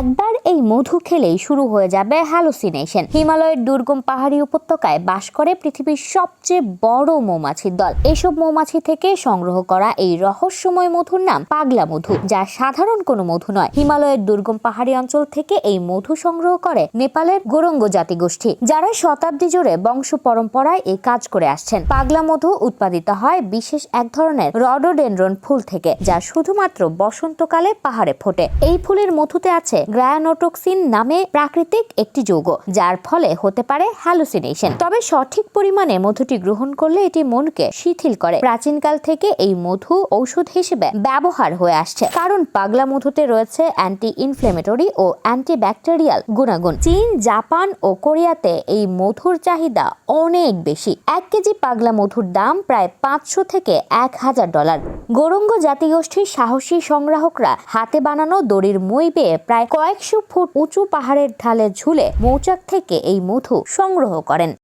একবার এই মধু খেলেই শুরু হয়ে যাবে হ্যালোসিনেশন হিমালয়ের দুর্গম পাহাড়ি উপত্যকায় বাস করে পৃথিবীর সবচেয়ে বড় মৌমাছির দল। এসব মৌমাছি থেকে সংগ্রহ করা এই রহস্যময় মধুর নাম পাগলা মধু, যা সাধারণ কোনো মধু নয়। হিমালয়ের দুর্গম পাহাড়ি অঞ্চল থেকে এই মধু সংগ্রহ করে নেপালের গোরঙ্গ জাতিগোষ্ঠী, যারা শতাব্দী জুড়ে বংশ পরম্পরায় এই কাজ করে আসছেন। পাগলা মধু উৎপাদিত হয় বিশেষ এক ধরনের রডোডেনড্রন ফুল থেকে, যা শুধুমাত্র বসন্তকালে পাহাড়ে ফোটে। এই ফুলের মধুতে আছে গ্রায়ানোটক্সিন নামে প্রাকৃতিক একটি যৌগ, যার ফলে হতে পারে হ্যালুসিনেশন তবে সঠিক পরিমাণে মধুটি গ্রহণ করলে এটি মনকে শিথিল করে। প্রাচীনকাল থেকে এই মধু ঔষধ হিসেবে ব্যবহার হয়ে আসছে। কারণ পাগলা মধুতে রয়েছে অ্যান্টি ইনফ্লেমেটরি ও অ্যান্টিব্যাকটেরিয়াল গুণাগুণ। চীন, জাপান ও কোরিয়াতে এই মধুর চাহিদা অনেক বেশি। এক কেজি পাগলা মধুর দাম প্রায় পাঁচশো থেকে এক হাজার ডলার। গোরঙ্গ জাতিগোষ্ঠীর সাহসী সংগ্রাহকরা হাতে বানানো দড়ির মই বেয়ে প্রায় কয়েকশো ফুট উঁচু পাহাড়ের ঢালে ঝুলে মৌচাক থেকে এই মধু সংগ্রহ করেন।